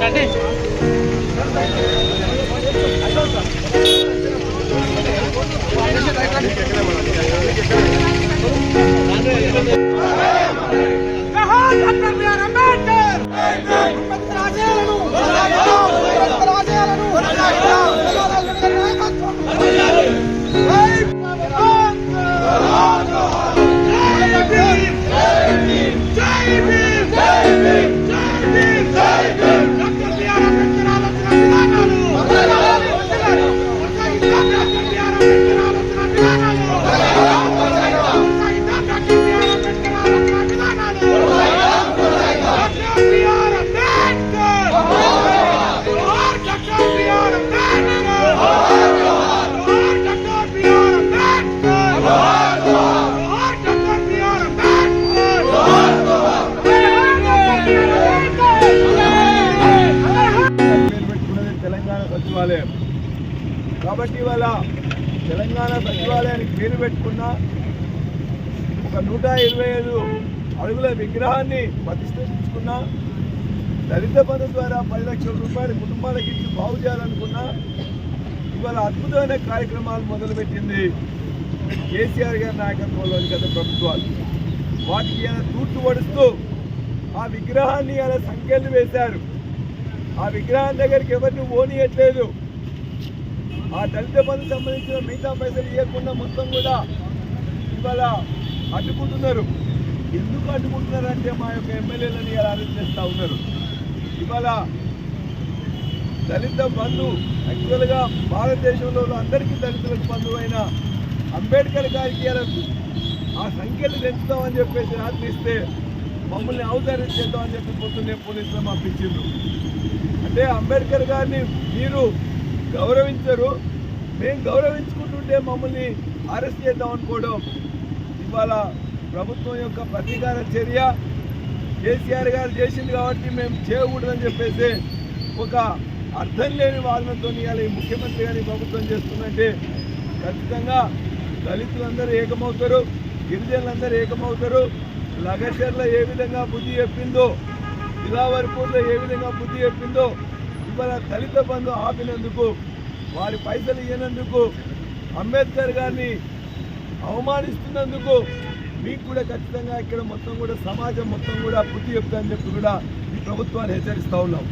Cadê? సచివాలయం కాబట్టి ఇవాళ తెలంగాణ సచివాలయానికి పేరు పెట్టుకున్న ఒక నూట ఇరవై ఐదు అడుగుల విగ్రహాన్ని ప్రతిష్ఠించుకున్న దళిత బంధు ద్వారా పది లక్షల రూపాయల కుటుంబాలకి ఇచ్చి బాగు చేయాలనుకున్న ఇవాళ అద్భుతమైన కార్యక్రమాలు మొదలుపెట్టింది కేసీఆర్ గారి నాయకత్వంలోని గత ప్రభుత్వాలు. వాటికి ఆయన తూట్లు పడుస్తూ ఆ విగ్రహాన్ని అలా సంఖ్యలు వేశారు. ఆ విగ్రహం దగ్గరికి ఎవరిని ఓనియట్లేదు. ఆ దళిత బంధు సంబంధించిన మిగతా పైసలు ఇవ్వకుండా మొత్తం కూడా ఇవాళ అడ్డుకుంటున్నారు. ఎందుకు అడ్డుకుంటున్నారు అంటే మా యొక్క ఎమ్మెల్యేలని ఇలా అరెస్ట్ చేస్తూ ఉన్నారు. ఇవాళ దళిత బంధు యాక్చువల్గా భారతదేశంలో అందరికీ దళితులకు బంధువు అయిన అంబేద్కర్ గారికి ఆ సంఖ్యలు పెంచుతామని చెప్పేసి రాత్రి మమ్మల్ని అవతరించేద్దామని చెప్పి పొద్దున్నే పోలీసులు పంపించిండ్రు అంటే అంబేద్కర్ గారిని మీరు గౌరవించరు. మేము గౌరవించుకుంటుంటే మమ్మల్ని అరెస్ట్ చేద్దాం అనుకోవడం ఇవాళ ప్రభుత్వం యొక్క ప్రతీకార చర్య. కేసీఆర్ గారు చేసింది కాబట్టి మేము చేయకూడదని చెప్పేసి ఒక అర్థం లేని వాదనతో ఇవాళ ఈ ముఖ్యమంత్రి గారి ప్రభుత్వం చేస్తుందంటే ఖచ్చితంగా దళితులందరూ ఏకమవుతారు గిరిజనులందరూ ఏకమవుతారు. లగచర్ల ఏ విధంగా బుద్ధి చెప్పిందో ఇలావరపూర్లో ఏ విధంగా బుద్ధి చెప్పిందో ఇవాళ దళిత బంధు ఆపినందుకు వారి పైసలు ఇవ్వనందుకు అంబేద్కర్ గారిని అవమానిస్తున్నందుకు మీకు కూడా ఖచ్చితంగా ఇక్కడ మొత్తం కూడా సమాజం మొత్తం కూడా బుద్ధి చెప్తా అని చెప్పి కూడా ఈ ప్రభుత్వాన్ని హెచ్చరిస్తూ ఉన్నాం.